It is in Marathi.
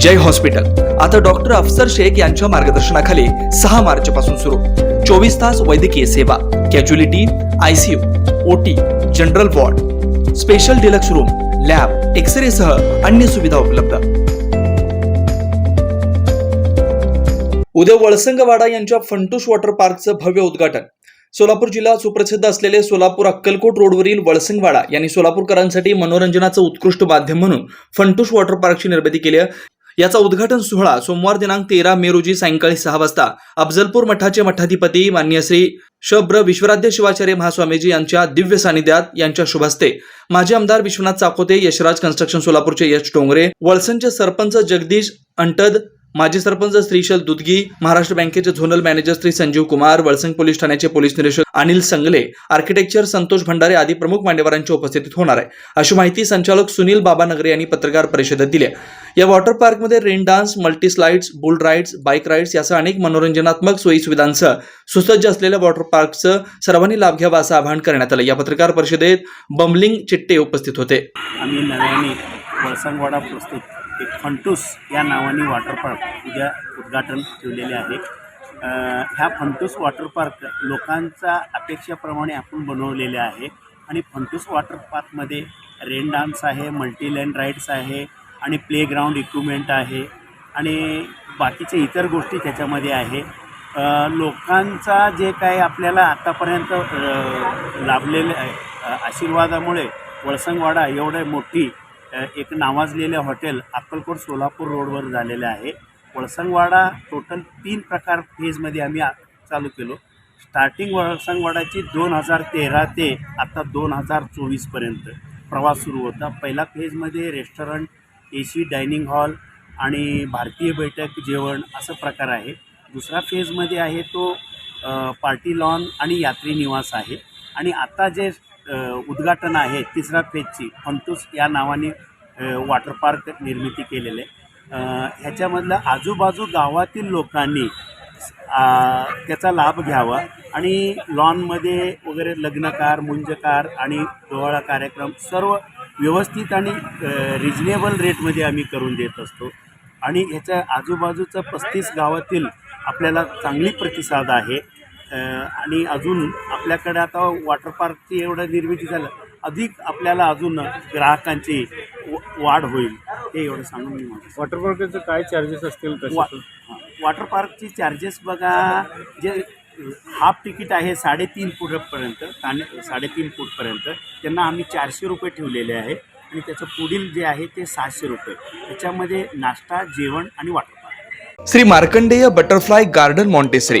जय हॉस्पिटल. आता डॉक्टर अफसर शेख यांच्या मार्गदर्शनाखाली सहा मार्च पासून सुरू. चोवीस तास वैद्यकीय सेवा casualty ICU OT general ward special deluxe room lab X ray सह अन्य सुविधा उपलब्ध. उद्या वळसंगवाडा यांच्या फंटूस वॉटर पार्कचं भव्य उद्घाटन. सोलापूर जिल्हा सुप्रसिद्ध असलेले सोलापूर अक्कलकोट रोडवरील वळसंगवाडा यांनी सोलापूरकरांसाठी मनोरंजनाचं उत्कृष्ट माध्यम म्हणून फंटूश वॉटर पार्कची निर्मिती केली आहे. याचा उद्घाटन सोहळा सोमवार दिनांक तेरा मे रोजी सायंकाळी सहा वाजता. अफजलपूर मठाचे मठाधिपती मान्य श्री शब्र विश्वराध्य शिवाचार्य महास्वामीजी यांच्या दिव्य सानिध्यात यांच्या शुभस्ते. माजी आमदार विश्वनाथ चाकोते यशराज कन्स्ट्रक्शन सोलापूरचे यश डोंगरे वळसनचे सरपंच जगदीश अंटद माजी सरपंच श्रीशल दुदगी महाराष्ट्र बँकेचे zonal manager Shri Sanjeev Kumar Valsang police ठाण्याचे पोलीस निरीक्षक अनिल संगले आर्किटेक्चर संतोष भंडारे आदी प्रमुख मान्यवरांच्या उपस्थितीत होणार आहे. अशी माहिती संचालक सुनील बाबा नगरे यांनी पत्रकार परिषदेत दिली या वॉटर पार्कमध्ये rain dance multi slides bull rides bike rides यासह अनेक मनोरंजनात्मक सोयी सुविधांसह सुसज्ज असलेल्या वॉटर पार्कचं सर्वांनी लाभ घ्यावा असं आवाहन करण्यात आलं. या पत्रकार परिषदेत बमलिंग चिट्टे उपस्थित होते. आम्ही नव्याने वळसंगवाडा प्रस्तुत एक फंटूस या नावाने वॉटर पार्क उद्या उद्घाटन ठेवलेले आहे. ह्या फंटूस वॉटर पार्क लोकांचा अपेक्षेप्रमाणे आपण बनवलेले आहे आणि फंटूस वॉटर पार्कमध्ये रेन डान्स आहे मल्टीलँड राईड्स आहे आणि प्लेग्राऊंड इक्विपमेंट आहे आणि बाकीचे इतर गोष्टी त्याच्यामध्ये आहे. लोकांचा जे काय आपल्याला आत्तापर्यंत लाभलेले आहे आशीर्वादामुळे वळसंगवाडा एवढं मोठी एक नावाजलेले हॉटेल अक्कलकोट सोलापूर रोडवर झालेलं आहे. वळसंगवाडा टोटल तीन प्रकार फेजमध्ये आम्ही चालू केलो. स्टार्टिंग वळसंगवाडाची दोन हजार तेरा ते आता दोन हजार चोवीसपर्यंत प्रवास सुरू होता. पहिला फेजमध्ये restaurant A C dining hall आणि भारतीय बैठक जेवण असं प्रकार आहे. दुसरा फेजमध्ये आहे तो पार्टी लॉन आणि यात्री निवास आहे. आणि आता जे उद्घाटन आहे तिसरा फेजची. फंटूस या नावाने वॉटर पार्क निर्मिती केलेलं आहे. ह्याच्यामधलं आजूबाजू गावातील लोकांनी त्याचा लाभ घ्यावा आणि लॉनमध्ये वगैरे लग्नकार मुंजकार आणि डोहाळा कार्यक्रम सर्व व्यवस्थित आणि रिजनेबल रेटमध्ये आम्ही करून देत असतो. आणि ह्याच्या आजूबाजूचं पस्तीस गावातील आपल्याला चांगली प्रतिसाद आहे. आणि अजून आपल्याकडे आता वॉटर पार्कची एवढं निर्मिती झालं अधिक आपल्याला अजून ग्राहकांची व- वाढ होईल हे एवढं सांगून मी माझं वॉटर पार्कचे काय चार्जेस असतील वा हां. वॉटर पार्कची चार्जेस बघा जे हाफ तिकीट आहे साडेतीन फूटपर्यंत ताने साडेतीन फूटपर्यंत त्यांना आम्ही चारशे रुपये ठेवलेले आहे. आणि त्याचं पुढील जे आहे ते सहाशे रुपये. त्याच्यामध्ये नाश्ता जेवण आणि water park Shri Markandeya butterfly garden Montessori